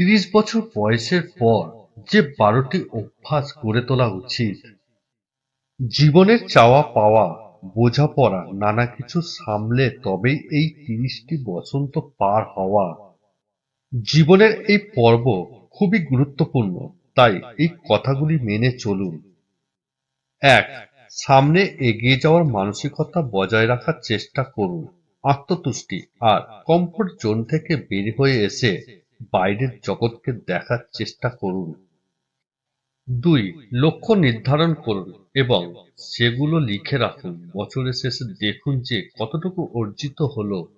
তিরিশ বছর বয়সের পর যে বারোটি অভ্যাস গড়ে তোলা উচিত, জীবনের চাওয়া পাওয়া, বোঝাপড়া, নানা কিছু সামলে তবেই এই তিরিশটি বসন্ত পার হওয়া। জীবনের এই পর্ব খুবই গুরুত্বপূর্ণ, তাই এই কথাগুলি মেনে চলুন। এক, সামনে এগিয়ে যাওয়ার মানসিকতা বজায় রাখার চেষ্টা করুন। আত্মতুষ্টি আর কমফোর্ট জোন থেকে বের হয়ে এসে বাইরের জগৎকে দেখার চেষ্টা করুন। দুই, লক্ষ্য নির্ধারণ করুন এবং সেগুলো লিখে রাখুন। বছরের শেষে দেখুন যে কতটুকু অর্জিত হলো।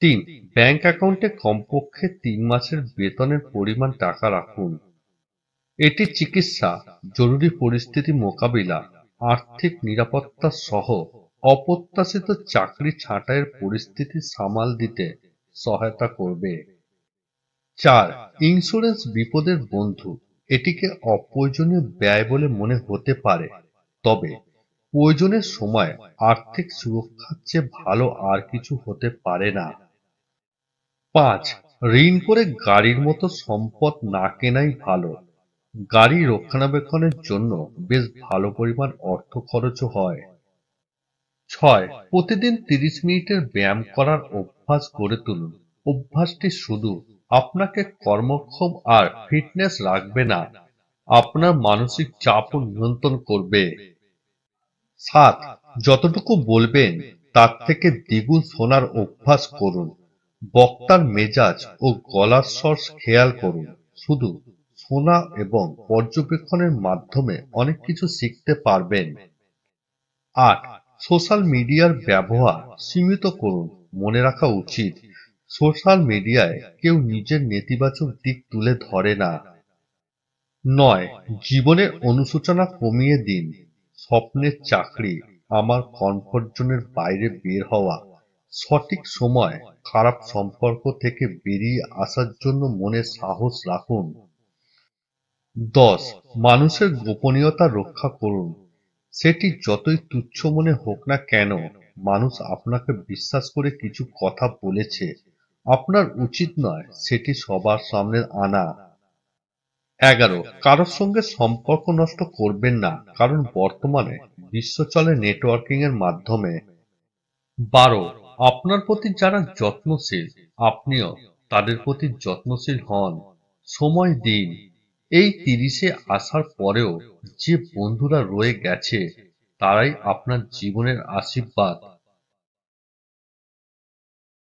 তিন, ব্যাংক অ্যাকাউন্টে কমপক্ষে তিন মাসের বেতনের পরিমাণ টাকা রাখুন। এটি চিকিৎসা, জরুরি পরিস্থিতি মোকাবিলা, আর্থিক নিরাপত্তা সহ অপ্রত্যাশিত চাকরি ছাঁটাইয়ের পরিস্থিতি সামাল দিতে সহায়তা করবে। চার ইন্স্যুরেন্স বিপদের বন্ধু। এটিকে অপ্রয়োজনীয় ব্যয় বলে মনে হতে পারে। তবে, প্রয়োজনের সময় আর্থিক সুরক্ষার চেয়ে ভালো আর কিছু হতে পারে না। পাঁচ, ঋণ করে গাড়ির মতো সম্পদ না কেনাই ভালো। গাড়ি রক্ষণাবেক্ষণের জন্য বেশ ভালো পরিমাণ অর্থ খরচও হয়। ছয়, প্রতিদিন তিরিশ মিনিটের ব্যায়াম করার অভ্যাস গড়ে তুলুন। অভ্যাসটি শুধু আপনাকে কর্মক্ষম আর ফিটনেস রাখবে না। আপনার মানসিক চাপও নিয়ন্ত্রণ করবে। সাত, যতটুকু বলবেন, তার থেকে দ্বিগুণ শোনার অভ্যাস করুন। বক্তার মেজাজ ও গলার স্বর খেয়াল করুন। শুধু শোনা এবং পর্যবেক্ষণের মাধ্যমে অনেক কিছু শিখতে পারবেন। আট, সোশ্যাল মিডিয়ার ব্যবহার সীমিত করুন। মনে রাখা উচিত সোশ্যাল মিডিয়ায় কেউ নিজের নেতিবাচক দিক তুলে ধরে না। নয়, জীবনের অনুশোচনা কমিয়ে দিন। স্বপ্নের চাকরি, আমার কমফোর্ট বাইরে বের হওয়া, সঠিক সময়, খারাপ সম্পর্ক থেকে বেরিয়ে আসার জন্য মনে সাহস রাখুন। দশ, মানুষের গোপনীয়তা রক্ষা করুন। সেটি যতই তুচ্ছ মনে হোক না কেন, মানুষ আপনাকে বিশ্বাস করে কিছু কথা বলেছে। আপনার উচিত নয় সেটি সবার সামনে আনা। এগারো, কারোর সঙ্গে সম্পর্ক নষ্ট করবেন না, কারণ বর্তমানে বিশ্ব চলে নেটওয়ার্কিং এর মাধ্যমে। বারো, আপনার প্রতি যারা যত্নশীল, আপনিও তাদের প্রতি যত্নশীল হন। সময় দিন। এই তিরিশে আসার পরেও যে বন্ধুরা রয়ে গেছে, তারাই আপনার জীবনের আশীর্বাদ।